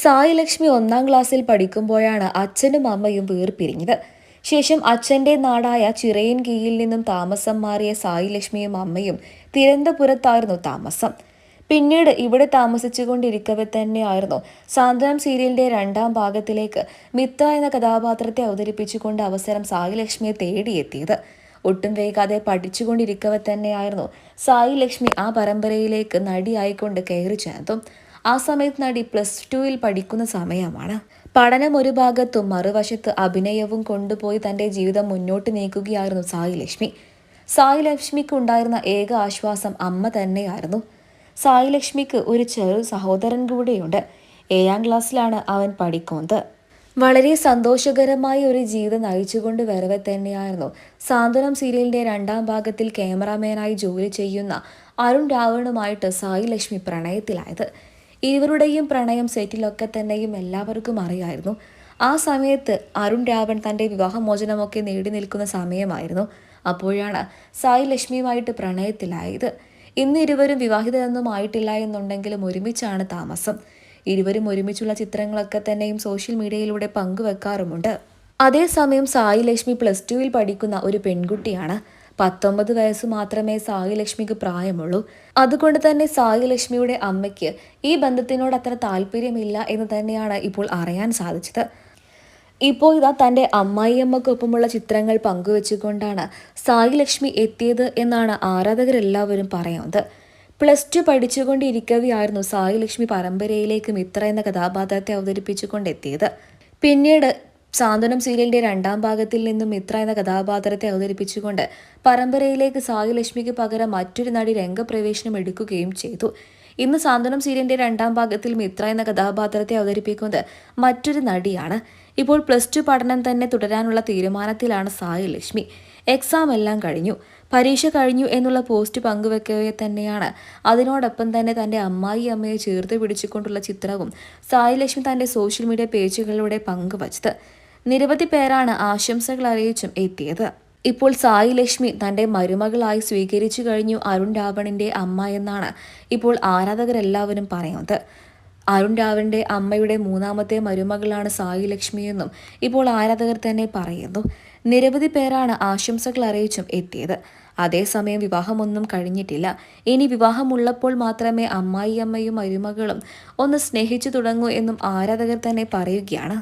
സായി ലക്ഷ്മി ഒന്നാം ക്ലാസ്സിൽ പഠിക്കുമ്പോഴാണ് അച്ഛനും അമ്മയും വേർപിരിഞ്ഞത്. ശേഷം അച്ഛന്റെ നാടായ ചിറയൻകീയിൽ നിന്നും താമസം മാറിയ സായി ലക്ഷ്മിയും അമ്മയും തിരുവനന്തപുരത്തായിരുന്നു താമസം. പിന്നീട് ഇവിടെ താമസിച്ചുകൊണ്ടിരിക്കവെ തന്നെയായിരുന്നു. സാന്ത്വനം സീരിയലിന്റെ രണ്ടാം ഭാഗത്തിലേക്ക് മിത്ത എന്ന കഥാപാത്രത്തെ അവതരിപ്പിച്ചുകൊണ്ട് അവസരം സായി ലക്ഷ്മിയെ തേടിയെത്തിയത്. ഒട്ടും വൈകാതെ പഠിച്ചുകൊണ്ടിരിക്കവെ തന്നെയായിരുന്നു സായി ലക്ഷ്മി ആ പരമ്പരയിലേക്ക് നടിയായിക്കൊണ്ട് കയറി ചേർന്നതും ആ സമയത്ത് നടി പ്ലസ് ടുവിൽ പഠിക്കുന്ന സമയമാണ്. പഠനം ഒരു ഭാഗത്തും മറുവശത്ത് അഭിനയവും കൊണ്ടുപോയി തന്റെ ജീവിതം മുന്നോട്ട് നീക്കുകയായിരുന്നു സായി ലക്ഷ്മി. സായി ലക്ഷ്മിക്ക് ഉണ്ടായിരുന്ന ഏക ആശ്വാസം അമ്മ തന്നെയായിരുന്നു. സായി ലക്ഷ്മിക്ക് ഒരു ചെറു സഹോദരൻ കൂടെയുണ്ട്. ഏഴാം ക്ലാസ്സിലാണ് അവൻ പഠിക്കുന്നത്. വളരെ സന്തോഷകരമായ ഒരു ജീവിതം നയിച്ചുകൊണ്ട് വരവെ തന്നെയായിരുന്നു. സാന്ത്വനം സീരിയലിന്റെ രണ്ടാം ഭാഗത്തിൽ ക്യാമറാമാനായി ജോലി ചെയ്യുന്ന അരുൺ രാവണുമായിട്ട് സായി ലക്ഷ്മി പ്രണയത്തിലായത്. ഇരുവരുടെയും പ്രണയം സെറ്റിലൊക്കെ തന്നെയും എല്ലാവർക്കും അറിയായിരുന്നു. ആ സമയത്ത് അരുൺ രാവൺ തന്റെ വിവാഹമോചനമൊക്കെ നേടി നിൽക്കുന്ന സമയമായിരുന്നു. അപ്പോഴാണ് സായി ലക്ഷ്മിയുമായിട്ട് പ്രണയത്തിലായത്. ഇന്ന് ഇരുവരും വിവാഹിതരൊന്നും ആയിട്ടില്ല എന്നുണ്ടെങ്കിലും ഒരുമിച്ചാണ് താമസം. ഇരുവരും ഒരുമിച്ചുള്ള ചിത്രങ്ങളൊക്കെ തന്നെയും സോഷ്യൽ മീഡിയയിലൂടെ പങ്കുവെക്കാറുമുണ്ട്. അതേസമയം സായി ലക്ഷ്മി പ്ലസ് ടുവിൽ പഠിക്കുന്ന ഒരു പെൺകുട്ടിയാണ്. പത്തൊമ്പത് വയസ്സ് മാത്രമേ സായി ലക്ഷ്മിക്ക് പ്രായമുള്ളൂ. അതുകൊണ്ട് തന്നെ സായി ലക്ഷ്മിയുടെ അമ്മയ്ക്ക് ഈ ബന്ധത്തിനോട് അത്ര താല്പര്യമില്ല എന്ന് തന്നെയാണ് ഇപ്പോൾ അറിയാൻ സാധിച്ചത്. ഇപ്പോൾ ഇതാ തന്റെ അമ്മായിയമ്മക്കൊപ്പമുള്ള ചിത്രങ്ങൾ പങ്കുവെച്ചുകൊണ്ടാണ് സായി ലക്ഷ്മി എത്തിയത് എന്നാണ് ആരാധകരെല്ലാവരും പറയുന്നത്. പ്ലസ് ടു പഠിച്ചുകൊണ്ടിരിക്കവെയായിരുന്നു സായി ലക്ഷ്മി പരമ്പരയിലേക്ക് മിത്ര എന്ന കഥാപാത്രത്തെ അവതരിപ്പിച്ചുകൊണ്ടെത്തിയത്. പിന്നീട് സാന്ത്വനം സീരിയലിന്റെ രണ്ടാം ഭാഗത്തിൽ നിന്നും മിത്ര എന്ന കഥാപാത്രത്തെ അവതരിപ്പിച്ചുകൊണ്ട് പരമ്പരയിലേക്ക് സായി ലക്ഷ്മിക്ക് പകരം മറ്റൊരു നടി രംഗപ്രവേശനം എടുക്കുകയും ചെയ്തു. ഇന്ന് സാന്ത്വനം സീരിയലിന്റെ രണ്ടാം ഭാഗത്തിൽ മിത്ര എന്ന കഥാപാത്രത്തെ അവതരിപ്പിക്കുന്നത് മറ്റൊരു നടിയാണ്. ഇപ്പോൾ പ്ലസ് ടു പഠനം തന്നെ തുടരാനുള്ള തീരുമാനത്തിലാണ് സായി ലക്ഷ്മി. എക്സാം എല്ലാം കഴിഞ്ഞു. പരീക്ഷ കഴിഞ്ഞു എന്നുള്ള പോസ്റ്റ് പങ്കുവെക്കവേ തന്നെയാണ്. അതിനോടൊപ്പം തന്നെ തന്റെ അമ്മായി അമ്മയെ ചേർത്ത് പിടിച്ചുകൊണ്ടുള്ള ചിത്രവും സായി ലക്ഷ്മി തന്റെ സോഷ്യൽ മീഡിയ പേജുകളിലൂടെ പങ്കുവച്ചത്. നിരവധി പേരാണ് ആശംസകൾ അറിയിച്ചും എത്തിയത്. ഇപ്പോൾ സായി ലക്ഷ്മി തന്റെ മരുമകളായി സ്വീകരിച്ചു കഴിഞ്ഞു അരുൺ രാവണിന്റെ അമ്മ എന്നാണ് ഇപ്പോൾ ആരാധകരെല്ലാവരും പറയുന്നത്. അരുൺ രാവണിന്റെ അമ്മയുടെ മൂന്നാമത്തെ മരുമകളാണ് സായി ലക്ഷ്മി എന്നും ഇപ്പോൾ ആരാധകർ തന്നെ പറയുന്നു. നിരവധി പേരാണ് ആശംസകൾ അറിയിച്ചും എത്തിയത്. അതേസമയം വിവാഹമൊന്നും കഴിഞ്ഞിട്ടില്ല. ഇനി വിവാഹമുള്ളപ്പോൾ മാത്രമേ അമ്മായിയമ്മയും മരുമകളും ഒന്ന് സ്നേഹിച്ചു തുടങ്ങൂ എന്നും ആരാധകർ തന്നെ പറയുകയാണ്.